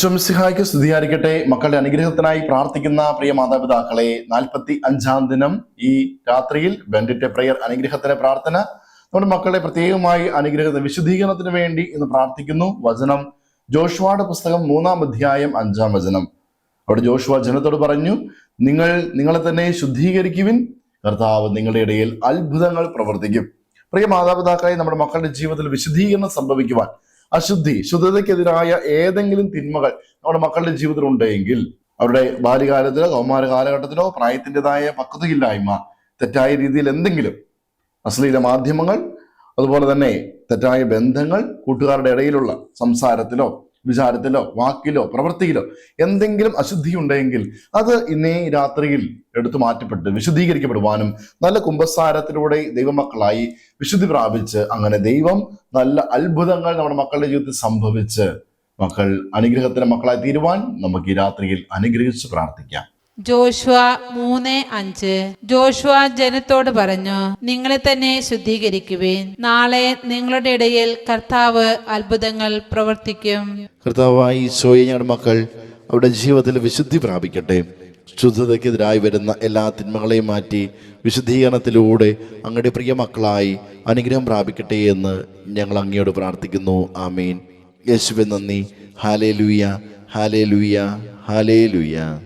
ശംസിഹായ്ക്ക് സ്തുതിയായിരിക്കട്ടെ. മക്കളുടെ അനുഗ്രഹത്തിനായി പ്രാർത്ഥിക്കുന്ന പ്രിയ മാതാപിതാക്കളെ നാൽപ്പത്തി അഞ്ചാം ദിനം ഈ രാത്രിയിൽ ബെൻഡിറ്റ് പ്രയർ അനുഗ്രഹത്തിന് പ്രാർത്ഥന നമ്മുടെ മക്കളെ പ്രത്യേകമായി അനുഗ്രഹത്തിന് വിശുദ്ധീകരണത്തിന് വേണ്ടി ഇന്ന് പ്രാർത്ഥിക്കുന്നു. വചനം ജോഷുവയുടെ പുസ്തകം മൂന്നാം അധ്യായം അഞ്ചാം വചനം. അവിടെ ജോഷുവ ജനത്തോട് പറഞ്ഞു നിങ്ങൾ നിങ്ങളെ തന്നെ ശുദ്ധീകരിക്കുവിൻ കർത്താവ് നിങ്ങളുടെ ഇടയിൽ അത്ഭുതങ്ങൾ പ്രവർത്തിക്കും. പ്രിയ മാതാപിതാക്കളെ നമ്മുടെ മക്കളുടെ ജീവിതത്തിൽ വിശുദ്ധീകരണം സംഭവിക്കുവാൻ അശുദ്ധി ശുദ്ധതയ്ക്കെതിരായ ഏതെങ്കിലും തിന്മകൾ നമ്മുടെ മക്കളുടെ ജീവിതത്തിൽ ഉണ്ടെങ്കിൽ അവരുടെ ബാല്യകാലത്തിലോ കൗമാര കാലഘട്ടത്തിലോ പ്രായത്തിന്റെതായ പക്വതയില്ലായ്മ തെറ്റായ രീതിയിൽ എന്തെങ്കിലും അശ്ലീല മാധ്യമങ്ങൾ അതുപോലെ തന്നെ തെറ്റായ ബന്ധങ്ങൾ കൂട്ടുകാരുടെ ഇടയിലുള്ള സംസാരത്തിലോ വിചാരത്തിലോ വാക്കിലോ പ്രവൃത്തിയിലോ എന്തെങ്കിലും അശുദ്ധി ഉണ്ടെങ്കിൽ അത് ഇന്നേ രാത്രിയിൽ എടുത്തു മാറ്റപ്പെട്ട് വിശുദ്ധീകരിക്കപ്പെടുവാനും നല്ല കുംഭസാരത്തിലൂടെ ദൈവമക്കളായി വിശുദ്ധി പ്രാപിച്ച് അങ്ങനെ ദൈവം നല്ല അത്ഭുതങ്ങൾ നമ്മുടെ മക്കളുടെ ജീവിതത്തിൽ സംഭവിച്ച് മക്കൾ അനുഗ്രഹത്തിന് മക്കളായി തീരുവാൻ നമുക്ക് ഈ രാത്രിയിൽ അനുഗ്രഹിച്ച് പ്രാർത്ഥിക്കാം. ജോഷുവ മൂന്ന് അഞ്ച്. ജോഷുവ ജനത്തോട് പറഞ്ഞു നിങ്ങളെ തന്നെ ശുദ്ധീകരിക്കുവേൻ. നാളെ നിങ്ങളുടെ ഇടയിൽ കർത്താവ് അത്ഭുതങ്ങൾ പ്രവർത്തിക്കും. കർത്താവായി ഈശോയെ ഞങ്ങളുടെ മക്കൾ അവരുടെ ജീവിതത്തിൽ വിശുദ്ധി പ്രാപിക്കട്ടെ. ശുദ്ധതയ്ക്കെതിരായി വരുന്ന എല്ലാ തിന്മകളെയും മാറ്റി വിശുദ്ധീകരണത്തിലൂടെ അങ്ങയുടെ പ്രിയ മക്കളായി അനുഗ്രഹം പ്രാപിക്കട്ടെ എന്ന് ഞങ്ങൾ അങ്ങയോട് പ്രാർത്ഥിക്കുന്നു. ആമീൻ. യേശുവെ നന്ദി. ഹാലേ ലൂയ ഹാലേ ലൂയ ഹാലേ ലൂയ